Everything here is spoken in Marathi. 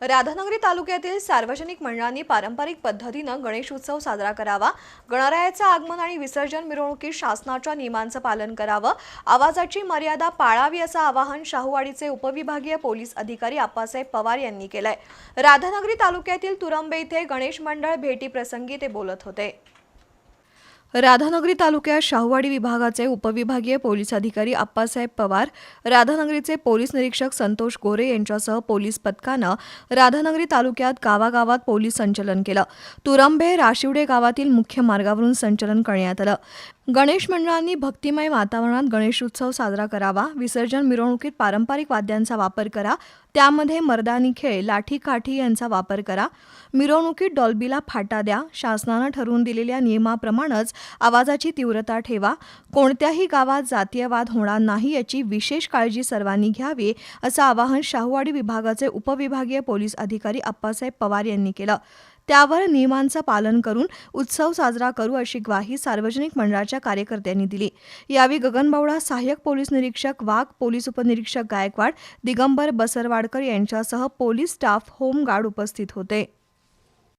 राधानगरी तालुक्यातील सार्वजनिक मंडळांनी पारंपरिक पद्धतीनं गणेशोत्सव साजरा करावा. गणरायाचं आगमन आणि विसर्जन मिरवणुकीत शासनाच्या नियमांचं पालन करावं. आवाजाची मर्यादा पाळावी असं आवाहन शाहूवाडीचे उपविभागीय पोलीस अधिकारी आप्पासाहेब पवार यांनी केलंय. राधानगरी तालुक्यातील तुरंबे इथे गणेश मंडळ भेटीप्रसंगी ते बोलत होते. राधानगरी तालुक्यात शाहूवाडी विभागाचे उपविभागीय पोलीस अधिकारी आप्पासाहेब पवार राधानगरीचे पोलीस निरीक्षक संतोष गोरे यांच्यासह पोलीस पथकानं राधानगरी तालुक्यात गावागावात पोलीस संचलन केलं. तुरंबे राशिवडे गावातील मुख्य मार्गावरून संचलन करण्यात आलं. गणेश मंडळांनी भक्तिमय वातावरणात गणेशोत्सव साजरा करावा विसर्जन मिरवणुकीत पारंपरिक वाद्यांचा वापर करा त्यामध्ये मर्दानी खेळ लाठी काठी यांचा वापर करा मिरवणुकीत डॉल्बीला फाटा द्या शासनानं ठरवून दिलेल्या नियमाप्रमाणेच आवाजाची तीव्रता ठेवा. कोणत्याही गावात जातीयवाद होणार नाही याची विशेष काळजी सर्वांनी घ्यावी असं आवाहन शाहूवाडी विभागाचे उपविभागीय पोलीस अधिकारी अप्पासाहेब पवार यांनी केलं. त्यावर नियमांचं पालन करून उत्सव साजरा करू अशी ग्वाही सार्वजनिक मंडळाच्या कार्यकर्त्यांनी दिली. यावेळी गगनबावडा सहाय्यक पोलीस निरीक्षक वाघ पोलीस उपनिरीक्षक गायकवाड दिगंबर बसरवाडकर यांच्यासह पोलीस स्टाफ होमगार्ड उपस्थित होते.